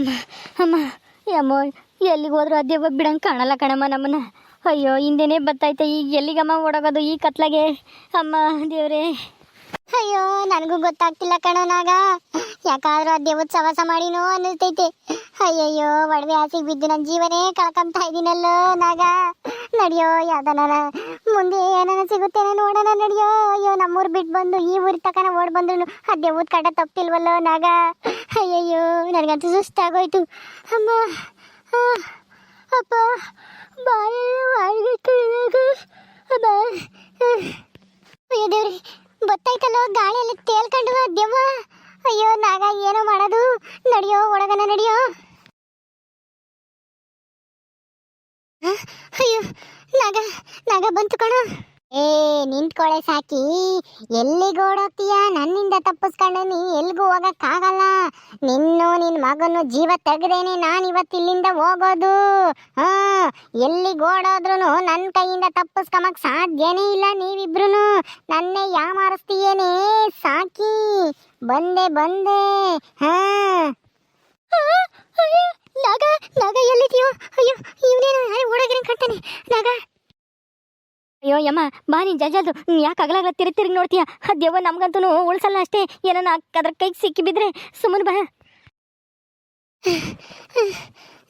ಅಮ್ಮ ಅಮ್ಮ ಯಮ್ಮ ಎಲ್ಲಿಗೆ ಹೋದ್ರು ಒಬ್ಬ ಬಿಡಂಗೆ ಕಾಣಲ್ಲ ಕಣಮ್ಮ ನಮ್ಮನ್ನ. ಅಯ್ಯೋ, ಹಿಂದೆನೆ ಬತ್ತೈತೆ. ಈಗ ಎಲ್ಲಿಗಮ್ಮ ಓಡೋಗೋದು ಈ ಕತ್ಲಾಗೆ? ಅಮ್ಮ, ದೇವ್ರೆ. ಅಯ್ಯೋ, ನನಗೂ ಗೊತ್ತಾಗ್ತಿಲ್ಲ ಕಣನಾಗ ಯಾಕಾದ್ರೂ ಆ ದೇವತ್ ಸವಾಸ ಮಾಡಿನೋ ಅನ್ನಿಸ್ತೈತೆ. ಅಯ್ಯಯ್ಯೋ, ಒಡವೆ ಆಸೆಗೆ ಬಿದ್ದು ನನ್ನ ಜೀವನೇ ಕಳ್ಕೊಂತ ಇದ್ದೀನಲ್ಲೋ ನಾಗ. ನಡಿಯೋ ಯಾವ್ದನ ಮುಂದೆ ಏನಾನ ಸಿಗುತ್ತೆ ನೋಡೋಣ ನಡಿಯೋ. ಅಯ್ಯೋ, ನಮ್ಮೂರು ಬಿಟ್ಟು ಬಂದು ಈ ಊರಿ ತಕನ ಓಡ್ ಬಂದ್ರು ಆ ದೇವತ್ ಕಡೆ ತಪ್ಪಿಲ್ವಲ್ಲೋ ನಾಗ. ಅಯ್ಯಯ್ಯೋ ನನಗಂತೂ ಸುಸ್ತಾಗೋಯ್ತು. ಅಮ್ಮ ಅಪ್ಪ ಬಾಳೆಲ್ಲ ಮಾಡ್ಬೇಕು ಅಮ್ಮ ಆ. ಅಯ್ಯೋ ದೇವ್ರಿ ಗೊತ್ತಾಯ್ತಲ್ಲೋ ಗಾಳಿಯಲ್ಲಿ ತೇಲ್ಕೊಂಡು ದೆವ್ವ ಅಯ್ಯೋ ನಾಗ ಏನೋ ಮಾಡೋದು ನಡಿಯೋ ಒಳಗನ ನಡಿಯೋ ಹ? ಅಯ್ಯೋ ನಾಗ ನಾಗ ಬಂತು ಕಣ ನಿಂತ್ಕೊಳೆ ಸಾಕಿ. ಎಲ್ಲಿಗೆ ಓಡೋಗ್ತೀಯ ನನ್ನಿಂದ ತಪ್ಪಿಸ್ಕೊಂಡು ನೀ ಎಲ್ಲಿಗೂ ಹೋಗೋಕ್ಕಾಗಲ್ಲ. ನಿನ್ನು ನಿನ್ನ ಮಗನು ಜೀವ ತೆಗೆದೇನೆ ನಾನು ಇವತ್ತು ಇಲ್ಲಿಂದ ಹೋಗೋದು. ಹಾಂ, ಎಲ್ಲಿಗೆ ಓಡೋದ್ರೂ ನನ್ನ ಕೈಯಿಂದ ತಪ್ಪಿಸ್ಕೊಂಬಕ್ ಸಾಧ್ಯನೇ ಇಲ್ಲ ನೀವಿಬ್ರು ನನ್ನೇ ಯಾಮಾರಿಸ್ತೀಯೇನೆ? ಸಾಕಿ. ಬಂದೆ ಬಂದೆ. ಹಾ. ನಾಗ ನಾಗ ಎಲ್ಲಿದೆಯೋ? ಅಯ್ಯೋ, ಇವನೇನು ಯಾರು ಓಡೋಗಿನ ಕಟ್ತಾನೆ ನಾಗ ಅಯ್ಯೋ ಯಮ್ಮ ಬಾ ನೀನು ನೀ ಯಾಕೆ ಅಗಲಾಗಲ ತಿರುಗಿ ತಿರುಗಿ ನೋಡ್ತೀಯ? ಆ ದೆವ್ವ ನಮ್ಗಂತೂ ಉಳ್ಸಲ್ಲ ಅಷ್ಟೇ. ಏನನ್ನ ಅದ್ರ ಕೈಗೆ ಸಿಕ್ಕಿ ಬಿದ್ರೆ ಸುಮ್ಮನೆ ಬಾ.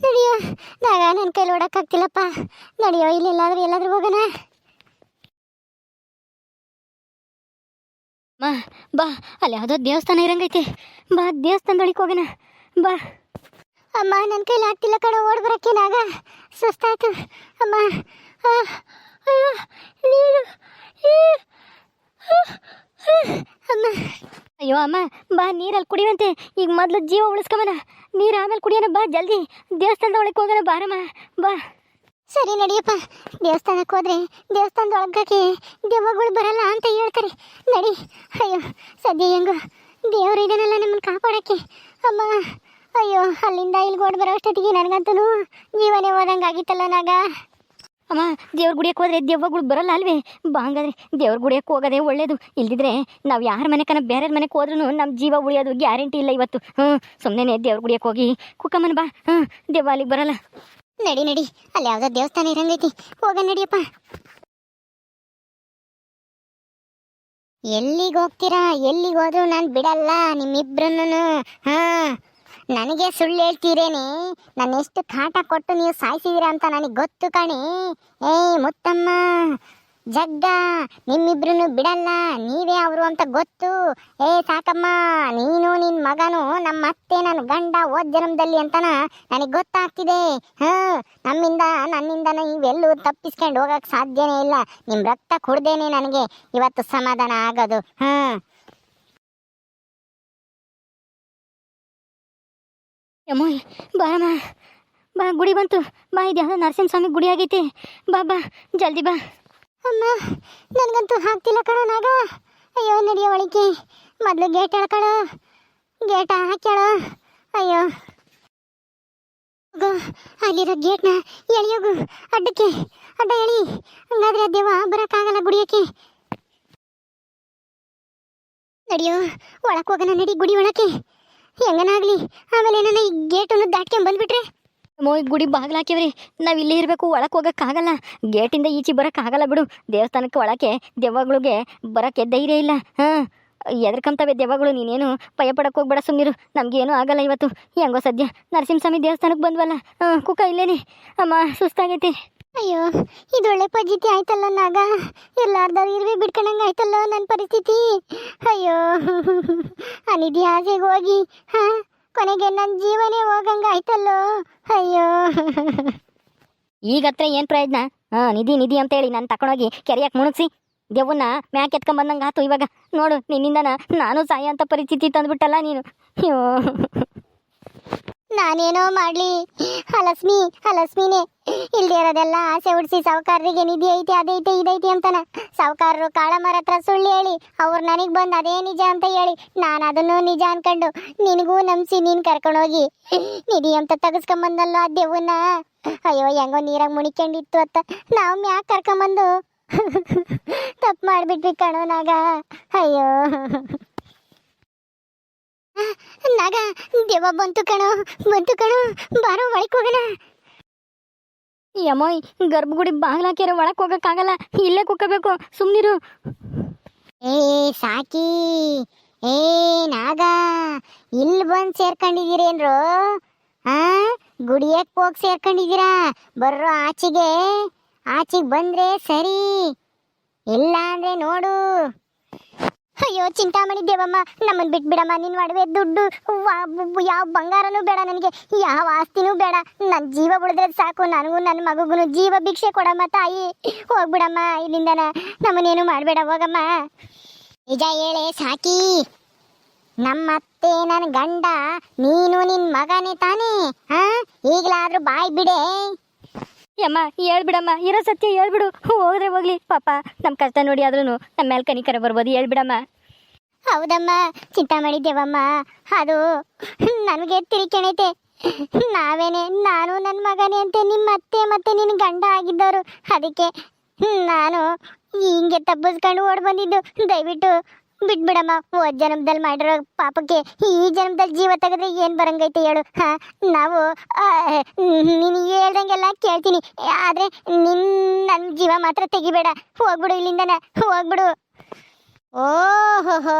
ನಡಿಯೋ ನಾಗ ನನ್ನ ಕೈಲಿ ಓಡಕ್ಕಾಗ್ತಿಲ್ಲಪ್ಪ ನಡಿಯೋ ಇಲ್ಲೆಲ್ಲಾದ್ರೂ ಎಲ್ಲಾದ್ರೂ ಹೋಗೋಣ. ಮಾ ಬಾ. ಅಲ್ಲಿ ಯಾವುದೋ ದೇವಸ್ಥಾನ ಇರಂಗೈತೆ. ಬಾ ದೇವಸ್ಥಾನದೊಳಗೆ ಹೋಗೋಣ. ಬಾ. ಅಮ್ಮ ನನ್ನ ಕೈಲಿ ಆಗ್ತಿಲ್ಲ ಕಣ ಓಡ್ ಬರಕ್ಕೆ ನಾಗ. ಸುಸ್ತಾಯ್ತು. ಅಮ್ಮ ಅಯ್ಯೋ ನೀರು ಅಮ್ಮ ಅಯ್ಯೋ ಅಮ್ಮ, ಬಾ, ನೀರಲ್ಲಿ ಕುಡಿಯುವಂತೆ. ಈಗ ಮೊದಲು ಜೀವ ಉಳಿಸ್ಕೊಂಬನ. ನೀರು ಆಮೇಲೆ ಕುಡಿಯೋಣ, ಬಾ, ಜಲ್ದಿ. ದೇವಸ್ಥಾನದ ಒಳಗೆ ಹೋಗೋಣ, ಬಾರಮ್ಮ, ಬಾ. ಸರಿ, ನಡಿಯಪ್ಪ. ದೇವಸ್ಥಾನಕ್ಕೆ ಹೋದ್ರೆ ದೇವಸ್ಥಾನದೊಳಗಕ್ಕೆ ದೆವ್ವಗಳು ಬರಲ್ಲ ಅಂತ ಹೇಳ್ತಾರೆ. ನಡಿ. ಅಯ್ಯೋ, ಸದ್ಯ ಹೆಂಗೋ. ದೇವ್ರು ಇದನ್ನೆಲ್ಲ ನಮ್ಮನ್ನು ಕಾಪಾಡಕ್ಕೆ. ಅಮ್ಮ, ಅಯ್ಯೋ, ಅಲ್ಲಿಂದ ಇಲ್ಲಿ ಓಡ್ ಬರೋ ಅಷ್ಟೊತ್ತಿಗೆ ನನಗಂತೂ ಜೀವನೇ ಹೋದಂಗೆ ಆಗಿತ್ತಲ್ಲ ನಾಗ. ಅಮ್ಮ, ದೇವ್ರ ಗುಡಿಯಕ್ಕೆ ಹೋದ್ರೆ ದೆವ್ವಗಳು ಬರಲ್ಲ ಅಲ್ವೇ? ಬಾ ಹಂಗಾದ್ರೆ, ದೇವ್ರ ಗುಡಿಯಕ್ಕೆ ಹೋಗೋದೇ ಒಳ್ಳೇದು. ಇಲ್ದಿದ್ರೆ ನಾವು ಯಾರ ಮನೆಕನ ಬೇರೆ ಮನೆಗೆ ಹೋದ್ರೂ ನಮ್ಮ ಜೀವ ಉಳಿಯೋದು ಗ್ಯಾರಂಟಿ ಇಲ್ಲ ಇವತ್ತು. ಹ್ಞೂ ಸುಮ್ಮನೆ ದೇವ್ರ ಗುಡಿಯಕ್ಕೆ ಹೋಗಿ ಕುಕ್ಕಮ್ಮನ ಬಾ. ಹ್ಞೂ ದೆವ್ವ ಬರಲ್ಲ. ನಡಿ ನಡಿ, ಅಲ್ಲಿ ಯಾವುದೋ ದೇವಸ್ಥಾನ ಇರಂಗೈತಿ. ಹೋಗ ನಡಿಯಪ್ಪ. ಎಲ್ಲಿಗೆ ಹೋಗ್ತೀರಾ? ಎಲ್ಲಿಗೆ ನಾನು ಬಿಡಲ್ಲ ನಿಮ್ಮಿಬ್ರನ್ನು. ಹಾ. ನನಗೆ ಸುಳ್ಳು ಹೇಳ್ತೀರೇನೆ? ನಾನು ಎಷ್ಟು ಕಾಟ ಕೊಟ್ಟು ನೀವು ಸಾಯಿಸಿದೀರ ಅಂತ ನನಗೆ ಗೊತ್ತು ಕಣಿ. ಏಯ್ ಮುತ್ತಮ್ಮ, ಜಗ್ಗ ನಿಮ್ಮಿಬ್ರು ಬಿಡಲ್ಲ, ನೀವೇ ಅವರು ಅಂತ ಗೊತ್ತು. ಏ ಸಾಕಮ್ಮ, ನೀನು ನಿನ್ನ ಮಗನು, ನಮ್ಮ ಅತ್ತೆ, ನನ್ನ ಗಂಡ ಓದ್ ಜನ್ಮದಲ್ಲಿ ಅಂತನ ನನಗೆ ಗೊತ್ತಾಗ್ತಿದೆ. ಹಾ, ನಮ್ಮಿಂದ ನನ್ನಿಂದ ಇವೆಲ್ಲೂ ತಪ್ಪಿಸ್ಕೊಂಡು ಹೋಗಕ್ಕೆ ಸಾಧ್ಯನೇ ಇಲ್ಲ. ನಿಮ್ಮ ರಕ್ತ ಕುಡ್ದೇನೆ ನನಗೆ ಇವತ್ತು ಸಮಾಧಾನ ಆಗೋದು. ಹಾ. ಅಮ್ಮ ಬಾರಮ್ಮ ಬಾ, ಗುಡಿ ಬಂತು. ಬಾ ಇದು ಯಾವುದೋ ನರಸಿಂಹಸ್ವಾಮಿ ಗುಡಿ ಆಗೈತೆ. ಬಾ ಬಾ. ಜಲ್ದಿ ಬಾ. ಅಮ್ಮ, ನನಗಂತೂ ಹಾಕ್ತಿಲ್ಲ ಕಣ ನಾಗ. ಅಯ್ಯೋ, ನಡೆಯೋ ಒಳಗೆ ಮೊದಲು ಗೇಟ್ ಎಳ್ಕಳು ಗೇಟ ಹಾಕ್ಯಾಳು ಅಯ್ಯೋ. ಅಲ್ಲಿರೋ ಗೇಟ್ನ ಎಳಿಯೋಗು ಅಡ್ಡಕ್ಕೆ. ಅಡ್ಡ ಎಳಿ. ಹಂಗಾದ್ರೆ ದೇವ ಬರೋಕ್ಕಾಗಲ್ಲ ಗುಡಿಯಕ್ಕೆ ನಡೆಯೋ ಒಳಕ್ಕೆ ಹೋಗೋಣ ನಡಿ ಗುಡಿ ಒಳಕ್ಕೆ. ಹೆಂಗನಾಗ್ಲಿ? ಆಮೇಲೆ ಏನಾನ ಈ ಗೇಟನ್ನು ದಾಟ್ಕೊಂಡ್ ಬಂದ್ಬಿಟ್ರೆ? ಈ ಗುಡಿ ಬಾಗಿಲು ಹಾಕಿವ್ರಿ ನಾವು ಇಲ್ಲೇ ಇರಬೇಕು ಒಳಕ್ಕೆ ಹೋಗೋಕ್ಕಾಗಲ್ಲ ಗೇಟಿಂದ ಈಚೆ ಬರೋಕ್ಕಾಗಲ್ಲ ಬಿಡು. ದೇವಸ್ಥಾನಕ್ಕೆ ಒಳಕ್ಕೆ ದೆವ್ವಗಳಿಗೆ ಬರೋಕ್ಕೆ ಧೈರ್ಯ ಇಲ್ಲ. ಹಾಂ, ಎದ್ರಕಂತವೆ ದೆವ್ವಗಳು, ನೀನೇನು ಭಯ ಪಡಕ್ಕೆ ಹೋಗ್ಬೇಡ ಸುಮ್ಮನಿರು ನಮಗೇನು ಆಗಲ್ಲ ಇವತ್ತು. ಹೆಂಗೋ ಸದ್ಯ ನರಸಿಂಹಸ್ವಾಮಿ ದೇವಸ್ಥಾನಕ್ಕೆ ಬಂದ್ವಲ್ಲ. ಹಾಂ ಕುಕ್ಕ ಇಲ್ಲೇನೆ. ಅಮ್ಮ, ಸುಸ್ತಾಗೈತೆ. ಅಯ್ಯೋ ಇದೊಳ್ಳೆ ಪದ್ಧತಿ ಆಯ್ತಲ್ಲ ನಾಗ. ಎಲ್ಲಾರ್ದಾರು ಇರುವೆ ಬಿಡ್ಕೊಂಡಂಗೆ ಆಯ್ತಲ್ಲ ನನ್ನ ಪರಿಸ್ಥಿತಿ. ಅಯ್ಯೋ ಆ ನಿಧಿ ಆಸೆಗೆ ಹೋಗಿ, ಹಾ, ಕೊನೆಗೆ ನನ್ನ ಜೀವನೇ ಹೋಗಂಗೆ ಆಯ್ತಲ್ಲೋ. ಅಯ್ಯೋ. ಈಗ ಹತ್ರ ಏನು ಪ್ರಯೋಜನ ಹಾಂ, ನಿಧಿ ನಿಧಿ ಅಂತೇಳಿ ನಾನು ತಕೊಂಡೋಗಿ ಕೆರೆಯಕ್ಕೆ ಮುಣಗ್ಸಿ. ದೆವ್ವನ್ನ ಮ್ಯಾಕ್ ಎತ್ಕೊಂಬಂದಂಗೆ ಆತು ಇವಾಗ. ನೋಡು, ನಿನ್ನಿಂದನ ನಾನು ಸಾಯ ಅಂತ ಪರಿಸ್ಥಿತಿ ತಂದ್ಬಿಟ್ಟಲ್ಲ ನೀನು. ಅಯ್ಯೋ. ನಾನೇನೋ ಮಾಡ್ಲಿ. ಹಲಸ್ಮಿ ಹಲಸ್ಮಿನೇ ಇಲ್ದೇ ಇರೋದೆಲ್ಲ ಆಸೆ ಉಡ್ಸಿ ಸಾವುಕಾರರಿಗೆ ನಿಧಿ ಐತೆ ಅದೈತೆ ಇದೈತೆ ಅಂತಾನ. ಸಾವುಕಾರರು ಕಾಳಮರ ಹತ್ರ ಸುಳ್ಳು ಹೇಳಿ, ಅವ್ರು ನನಗೆ ಬಂದು ಅದೇ ನಿಜ ಅಂತ ಹೇಳಿ, ನಾನು ಅದನ್ನು ನಿಜ ಅನ್ಕೊಂಡು ನಿನಗೂ ನಂಬಿಸಿ ನೀನು ಕರ್ಕೊಂಡೋಗಿ ನಿಧಿ ಅಂತ ತೆಗೆಸ್ಕೊಂಬಂದಲ್ಲ ಆ ದೇವನ್ನ ಅಯ್ಯೋ, ಹೆಂಗೋ ನೀರಾಗ ಮುಣಿಕೊಂಡಿತ್ತು ಅತ್ತ. ನಾವು ಮ್ಯಾಕ್ ಕರ್ಕೊಂಬಂದು. ತಪ್ಪು ಮಾಡಿಬಿಟ್ವಿ ಕಣೋ ನಾಗ. ಅಯ್ಯೋ. ನಾಗ ದೇವ ಬಂತು ಕಣ, ಬಂತು ಕಣೋ, ಬಾರೋ, ಒಳಕ್ ಹೋಗೋಣ. ಯಮೋಯ್, ಗರ್ಭಗುಡಿ ಬಾಗ್ಲಾಕ್ಯಾರ ಒಳಕ್ ಹೋಗಕ್ಕಾಗಲ್ಲ, ಇಲ್ಲೇ ಕುಕ್ಕಬೇಕು, ಸುಮ್ನಿರು. ಏ, ಸಾಕಿ, ಏ, ನಾಗ, ಇಲ್ಲಿ ಬಂದ್ ಸೇರ್ಕೊಂಡಿದ್ದೀರೇನ್ರು ಆ, ಗುಡಿಯಕ್ ಹೋಗ್ ಸೇರ್ಕೊಂಡಿದ್ದೀರಾ? ಬರ್ರೋ ಆಚೆಗೆ ಆಚೆಗೆ ಬಂದ್ರೆ ಸರಿ ಇಲ್ಲ ಅಂದ್ರೆ ನೋಡು. ಅಯ್ಯೋ, ಚಿಂತಾಮಣಿ ದೇವಮ್ಮ, ನಮ್ಮನ್ ಬಿಟ್ಬಿಡಮ್ಮ, ನಿನ್ ಒಡವೆ ದುಡ್ಡು ಯಾವ ಬಂಗಾರನೂ ಬೇಡ ನನಗೆ, ಯಾವ ಆಸ್ತಿನೂ ಬೇಡ. ನನ್ನ ಜೀವ ಉಳಿದ್ರೆ ಸಾಕು, ನನಗೂ ನನ್ನ ಮಗುಗೂ ಜೀವ ಭಿಕ್ಷೆ ಕೊಡಮ್ಮ ತಾಯಿ. ಹೋಗ್ಬಿಡಮ್ಮ, ಇಲ್ಲಿಂದನ, ನಮ್ಮನ್ನೇನು ಮಾಡಬೇಡ, ಹೋಗಮ್ಮ. ನಿಜ ಹೇಳೆ ಸಾಕಿ. ನಮ್ಮತ್ತೆ ನನ್ನ ಗಂಡ, ನೀನು ನಿನ್ನ ಮಗನೇ ತಾನೇ ಹಾ ಈಗಲಾದ್ರೂ ಬಾಯ್ ಬಿಡೆ. ಯಮ್ಮ, ಹೇಳ್ಬಿಡಮ್ಮ, ಇರೋ ಸತ್ಯ ಹೇಳ್ಬಿಡು. ಹೋದ್ರೆ ಹೋಗ್ಲಿ. ಪಾಪ ನಮ್ಮ ಕಷ್ಟ ನೋಡಿ ಆದ್ರೂ ನಮ್ಮ ಮೇಲೆ ಕನಿಕರ ಬರ್ಬೋದು, ಹೇಳ್ಬಿಡಮ್ಮ. ಹೌದಮ್ಮ, ಚಿಂತ ಮಾಡಿದ್ದೇವಮ್ಮ. ಅದು ನನಗೆ ತಿರುಕೆಣೈತೆ ನಾವೇನೆ, ನಾನು ನನ್ನ ಮಗನೇ ಅಂತ ನಿಮ್ಮ ಅತ್ತೆ ಮತ್ತೆ ನಿನ್ನ ಗಂಡ ಆಗಿದ್ದವರು. ಅದಕ್ಕೆ ನಾನು ಹಿಂಗೆ ತಪ್ಪಿಸ್ಕೊಂಡು ಓಡ್ ಬಂದಿದ್ದು. ದಯವಿಟ್ಟು ಬಿಟ್ಬಿಡಮ್ಮ ಹೋದ ಜನ್ಮದಲ್ಲಿ ಮಾಡಿರೋ ಪಾಪಕ್ಕೆ ಈ ಜನ್ಮದಲ್ಲಿ ಜೀವ ತೆಗೆದ್ರೆ ಏನು ಬರಂಗೈತೆ ಹೇಳು, ಹಾ? ನಾವು ನೀನು ಹೇಳ್ದಂಗೆಲ್ಲ ಕೇಳ್ತೀನಿ, ಆದರೆ ನಿನ್ನ ನನ್ನ ಜೀವ ಮಾತ್ರ ತೆಗಿಬೇಡ, ಹೋಗ್ಬಿಡು ಇಲ್ಲಿಂದನ, ಹೋಗ್ಬಿಡು. ಓಹೋಹೋ,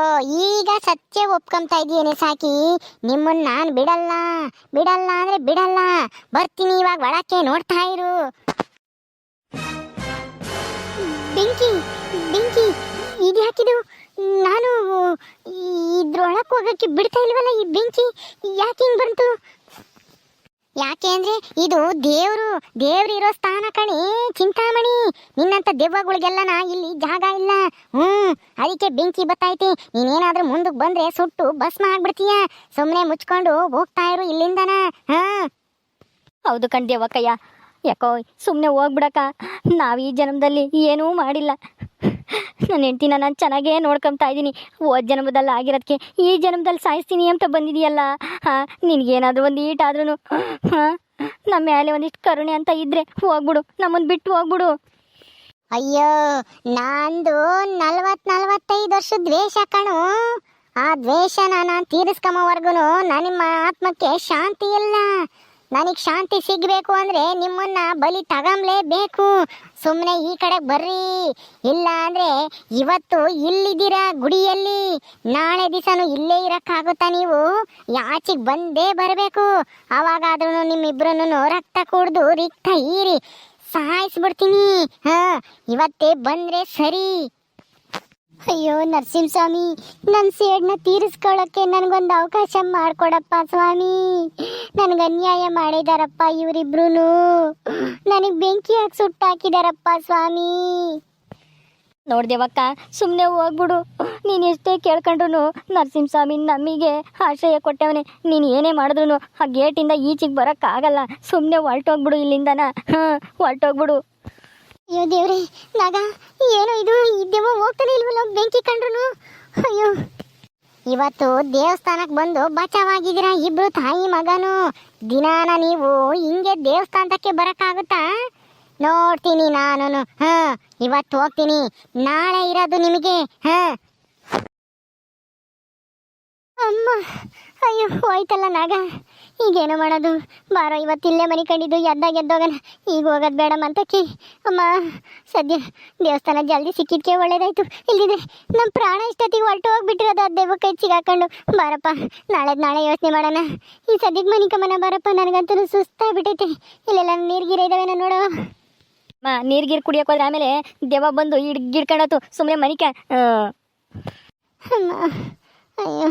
ಈಗ ಸತ್ಯ ಒಪ್ಕೊಂತ ಇದೀಯೇನೆ ಸಾಕಿ, ನಿಮ್ಮನ್ನ ನಾನು ಬಿಡಲ್ಲ ಬಿಡಲ್ಲ ಅಂದ್ರೆ ಬಿಡಲ್ಲ, ಬರ್ತೀನಿ ಇವಾಗ ಒಳಕ್ಕೆ ನೋಡ್ತಾ ಇರು. ಬೆಂಕಿ ಬೆಂಕಿ, ಇದ್ಯಾಕಿದು? ನಾನು ಇದ್ರೊಳಕ್ಕೆ ಹೋಗಕ್ಕೆ ಬಿಡ್ತಾ ಇಲ್ವಲ್ಲ ಈ ಬೆಂಕಿ? ಯಾಕೆ ಹಿಂಗ್ ಬಂತು? ಯಾಕೆ ಅಂದ್ರೆ ಇದು ದೇವರು, ದೇವ್ರು ಇರೋ ಸ್ಥಾನ ಕಣಿ ಚಿಂತಾಮಣಿ. ನಿನ್ನಂತ ದೆವ್ವಗಳಿಗೆಲ್ಲನ ಇಲ್ಲಿ ಜಾಗ ಇಲ್ಲ. ಹ್ಮ್, ಅದಕ್ಕೆ ಬೆಂಕಿ ಬತ್ತೈತಿ ನೀನೇನಾದ್ರೂ ಮುಂದಕ್ಕೆ ಬಂದ್ರೆ ಸುಟ್ಟು ಭಸ್ಮ ಆಗ್ಬಿಡ್ತೀಯ. ಸುಮ್ಮನೆ ಮುಚ್ಕೊಂಡು ಹೋಗ್ತಾ ಇರು ಇಲ್ಲಿಂದನ. ಹಾ? ಹೌದು ಕಣ್ದೇವಕ್ಕಯ್ಯ ಯಾಕೋ ಸುಮ್ಮನೆ ಹೋಗ್ಬಿಡಕ್ಕ. ನಾವು ಈ ಜನ್ಮದಲ್ಲಿ ಏನೂ ಮಾಡಿಲ್ಲ. ನನ್ನ ಹೆಂಡ್ತಿನ ನಾನು ಚೆನ್ನಾಗೇ ನೋಡ್ಕೊಂತಾ ಇದ್ದೀನಿ. ಹೋದ ಜನ್ಮದಲ್ಲಿ ಆಗಿರೋದಕ್ಕೆ ಈ ಜನ್ಮದಲ್ಲಿ ಸಾಯಿಸ್ತೀನಿ ಅಂತ ಬಂದಿದೆಯಲ್ಲ. ಹಾಂ, ನಿನಗೇನಾದರೂ ಒಂದು ಈಟಾದ್ರೂ ಹಾಂ ನಮ್ಮ ಮೇಲೆ ಒಂದಿಷ್ಟು ಕರುಣೆ ಅಂತ ಇದ್ರೆ ಹೋಗ್ಬಿಡು. ನಮ್ಮನ್ನು ಬಿಟ್ಟು ಹೋಗ್ಬಿಡು. ಅಯ್ಯೋ, ನಂದು ನಲ್ವತ್ ನಲ್ವತ್ತೈದು ವರ್ಷ ದ್ವೇಷ ಕಣು. ಆ ದ್ವೇಷನ ನಾನು ತೀರಿಸ್ಕೊಂಬವರ್ಗು ನಿಮ್ಮ ಆತ್ಮಕ್ಕೆ ಶಾಂತಿ ಇಲ್ಲ ನನಗೆ ಶಾಂತಿ ಸಿಗಬೇಕು ಅಂದ್ರೆ ನಿಮ್ಮನ್ನ ಬಲಿ ತಗಂಬಲೇಬೇಕು. ಸುಮ್ಮನೆ ಈ ಕಡೆ ಬರ್ರಿ. ಇಲ್ಲ ಅಂದ್ರೆ ಇವತ್ತು ಇಲ್ಲಿದ್ದೀರ ಗುಡಿಯಲ್ಲಿ. ನಾಳೆ ದಿವಸನೂ ಇಲ್ಲೇ ಇರಕ್ಕಾಗುತ್ತಾ ನೀವು? ಆಚೆಗೆ ಬಂದೇ ಬರಬೇಕು. ಅವಾಗಾದ್ರೂ ನಿಮ್ಮಿಬ್ರನ್ನು ರಕ್ತ ಕುಡ್ದು ರಿಕ್ತ ಈರಿ ಸಾಯಿಸ್ಬಿಡ್ತೀನಿ. ಹಾಂ, ಇವತ್ತೇ ಬಂದ್ರೆ ಸರಿ. ಅಯ್ಯೋ, ನರಸಿಂಹಸ್ವಾಮಿ ನನ್ನ ಸೇಡ್ನ ತೀರಿಸ್ಕೊಳ್ಳೋಕ್ಕೆ ನನಗೊಂದು ಅವಕಾಶ ಮಾಡಿಕೊಡಪ್ಪ ಸ್ವಾಮಿ. ನನಗೆ ಅನ್ಯಾಯ ಮಾಡಿದಾರಪ್ಪ ಇವರಿಬ್ರು ನನಗೆ ಬೆಂಕಿ ಹಾಕಿ ಸುಟ್ಟಾಕಿದಾರಪ್ಪ ಸ್ವಾಮಿ. ನೋಡ್ದೇವಕ್ಕ ಸುಮ್ಮನೆ ಹೋಗ್ಬಿಡು. ನೀನು ಎಷ್ಟೇ ಕೇಳ್ಕೊಂಡ್ರು ನರಸಿಂಹಸ್ವಾಮಿ ನಮಗೆ ಆಶ್ರಯ ಕೊಟ್ಟವನೇ. ನೀನು ಏನೇ ಮಾಡಿದ್ರು ಆ ಗೇಟಿಂದ ಈಚೆಗೆ ಬರೋಕ್ಕಾಗಲ್ಲ. ಸುಮ್ಮನೆ ಹೊರಟೋಗ್ಬಿಡು ಇಲ್ಲಿಂದನ. ಹಾಂ ಹೊರ್ಟೋಗ್ಬಿಡು. ಅಯ್ಯೋ ದೇವ್ರೆ, ನಾಗ ಏನೋ ಇದು ಇದ್ದೇವೋ ಹೋಗ್ತಾನೆ ಇಲ್ವಲ್ಲ ಬೆಂಕಿ ಕಂಡ್ರು ಅಯ್ಯೋ. ಇವತ್ತು ದೇವಸ್ಥಾನಕ್ಕೆ ಬಂದು ಬಚಾವಾಗಿದ್ದೀರ ಇಬ್ರು ತಾಯಿ ಮಗನು? ದಿನಾನ ನೀವು ಹಿಂಗೆ ದೇವಸ್ಥಾನಕ್ಕೆ ಬರೋಕ್ಕಾಗುತ್ತಾ? ನೋಡ್ತೀನಿ ನಾನು ಹಾ, ಇವತ್ತು ಹೋಗ್ತೀನಿ. ನಾಳೆ ಇರೋದು ನಿಮಗೆ, ಹಾ? ಅಮ್ಮ ಅಯ್ಯೋ ಹೋಯ್ತಲ್ಲ ನಾಗ. ಈಗೇನು ಮಾಡೋದು? ಬಾರೋ ಇವತ್ತು ಇಲ್ಲೇ ಮನೆ ಕಂಡಿದ್ದು ಎದ್ದಾಗ ಎದ್ದೋಗಲ್ಲ. ಈಗ ಹೋಗೋದು ಬೇಡ ಕಿ. ಅಮ್ಮ ಸದ್ಯ ದೇವಸ್ಥಾನ ಜಲ್ದಿ ಸಿಕ್ಕಿದ್ಕೆ ಒಳ್ಳೇದಾಯ್ತು. ಇಲ್ಲಿದೆ ನಮ್ಮ ಪ್ರಾಣ ಇಷ್ಟೊತ್ತಿಗೆ ಹೊರಟು ಹೋಗ್ಬಿಟ್ಟಿರೋದು ದೇವಕ್ಕೆ ಕೈ ಸಿಗಾಕೊಂಡು. ಬಾರಪ್ಪ ನಾಳೆ ನಾಳೆ ಯೋಚನೆ ಮಾಡೋಣ. ಈ ಸದ್ಯಕ್ಕೆ ಮನೆ ಕಮನ ಬಾರಪ್ಪ ನನಗಂತೂ ಸುಸ್ತಾಗ್ಬಿಟ್ಟೈತೆ. ಇಲ್ಲೆಲ್ಲ ನೀರ್ಗಿರ ಇದಾವೇನ ನೋಡು. ಮಾ ನೀರು ಗಿರ್ ಕುಡಿಯೋಕೆ ಹೋದ್ರೆ ಆಮೇಲೆ ದೇವ ಬಂದು ಹಿಡ್ ಗಿಡ್ಕೊಂಡತ್ತು ಸುಮ್ಮನೆ ಮನಿಕ ಅಮ್ಮ ಅಯ್ಯೋ.